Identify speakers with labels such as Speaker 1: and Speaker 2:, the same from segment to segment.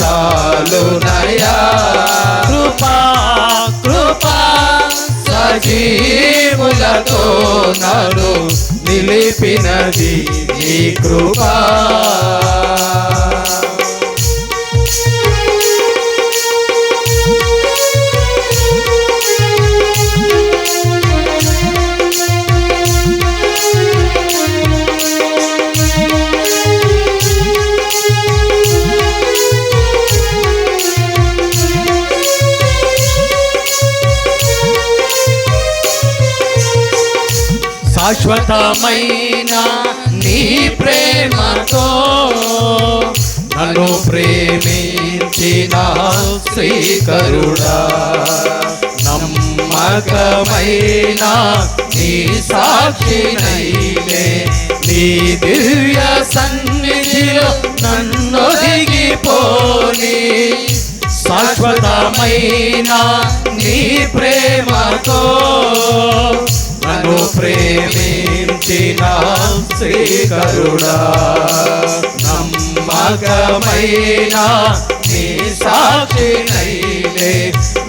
Speaker 1: చాలునయా
Speaker 2: కృపా
Speaker 1: కృపా సజీవులతో నడు నిలిపినది నీ కృపా. శాశ్వతమైన నీ ప్రేమతో నన్ను ప్రేమించిన శ్రీకరుడా నమ్మకమైన నీ సాక్షినైనే నీ దివ్య సన్నిధిలో నన్ను దిగిపోని శాశ్వతమైన నీ ప్రేమతో ప్రేమించిన శ్రీకరుడా నమ్మకమైన నీ సాక్షినైలే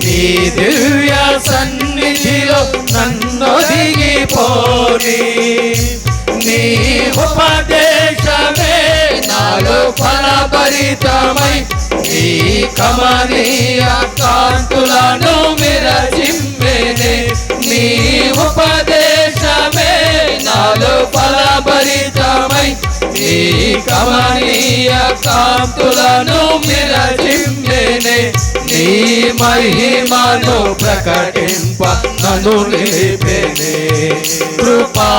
Speaker 1: నీ దివ్య సన్నిధిలో నన్ను దిగిపోని. నీ ఉపదేశమే నాలో ఫలభరితమై నీ కమనీయ కాంతులను మిరచి ఫలభరితమై కమనీయ కాంతులను విరచిమ్మెనే నీ మహిమను ప్రకటింప నను నిలిపెనే. కృపా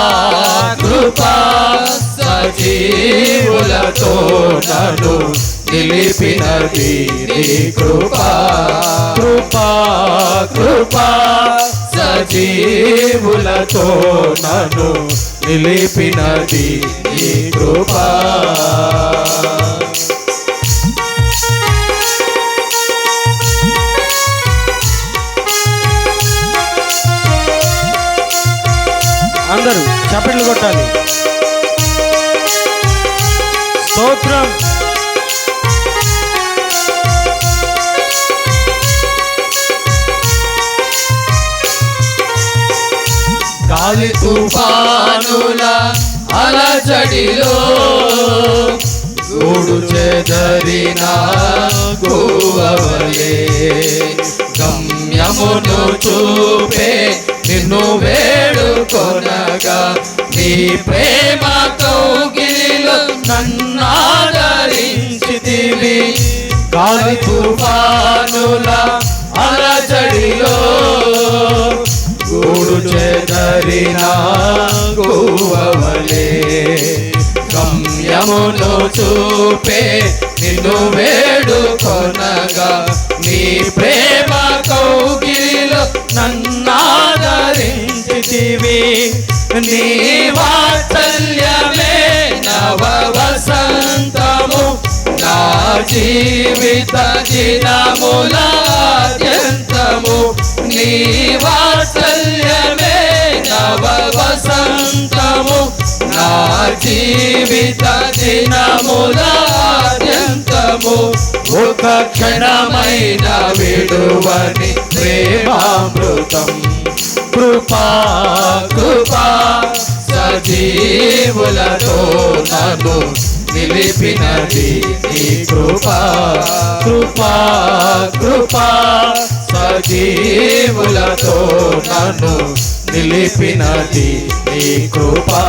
Speaker 1: కృపా సజీవులతో నను నిలిపినది నీ కృపా. కృపా కృపా సజీవులతో నను నిలిపినది ఈ కృపా.
Speaker 2: అందరూ చప్పట్లు కొట్టాలి. స్తోత్రం.
Speaker 1: అలజడిలో గూడు చెదరిన గోవలే గమ్యమును చూపే నిన్ను వేడుకొనగా నీ ప్రేమతో కౌగిలిలో నన్నాదరించితివి. గాలి తుఫానులా చెదరిన గోవలే గమ్యమును చూపే నిన్ను వేడుకొనగా నీ ప్రేమ కౌగిలిలో నన్నాదరించితివి. నీ వాత్సల్యమే నవ వసంతము నా జీవిత దినములాద్యంత దినములాద్యంతము నీ వాత్సల్యమే నవ వసంతము. నా జీవిత దినములాద్యంతము. ఒక క్షణమైన విడువని ప్రేమామృతం. కృపా కృపా సజీవులతో నన్ను నిలిపినది కృపా. కృపా కృపా సజీవులతో నన్ను నిలిపినది నీ కృపా.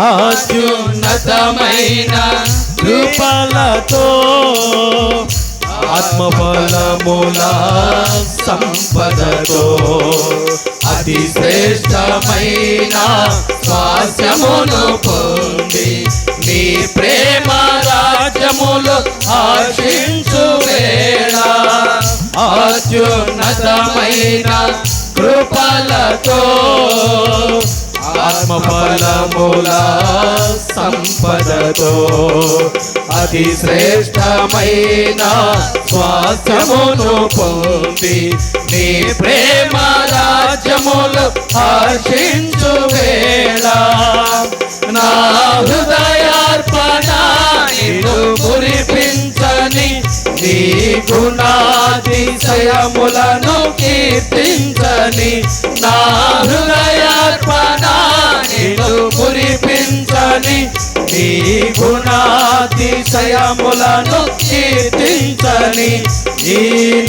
Speaker 1: అత్యున్నతమైన
Speaker 2: కృపలతో
Speaker 1: ఆత్మఫలముల సంపదతో అతి శ్రేష్టమైన స్వాస్యమును పొంది నీ ప్రేమ రాజ్యములు ఆశించు వేళ. అత్యున్నతమైన కృపలతో ఆత్మఫలముల సంపదతో అతి శ్రేష్టమైన స్వాస్థ్యమును పొంది నీ ప్రేమ రాజ్యములు హర్షించు వేళ. నా హృదయార్పణ నిన్ను మురిపించని నీ గుణాతిశయములను కీర్తించని నా హృదయార్పణ నిన్ను మురిపించని నీ గుణాతిశయములను కీర్తించని ఈ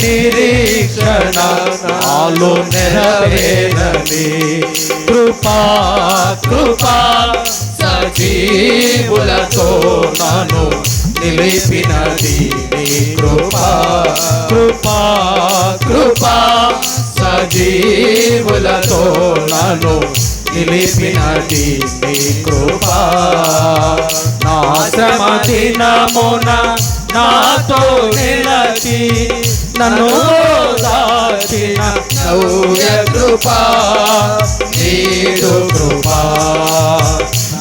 Speaker 1: నిరీక్షణ నాలో నెరవేరని. కృపా కృపా సజీవులతో నన్ను నిలిపినది నీ కృపా. కృపా కృపా సజీవులతో నన్ను నిలిపినది నీ కృప. నా శ్రమ దినమున నాతో నిలచి నన్ను దాచిన నవ్య కృప. నీడు కృప.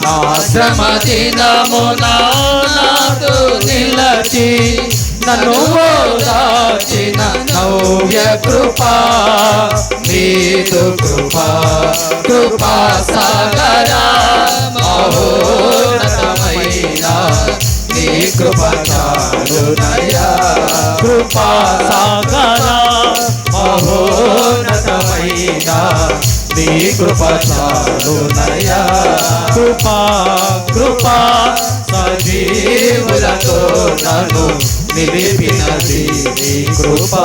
Speaker 1: నా శ్రమ దినమున నాతో నిలచి నన్ను దాచిన నవ్య కృపా నీదు కృపా కృపా సాగరా మహోన్నతమైన నీ కృప చాలునయా కృపా సాగరా మహోన్నతమైన నీ కృప చాలునయా కృపా కృపా సజీవులతో నన్ను నిలిపినది నీ కృపా.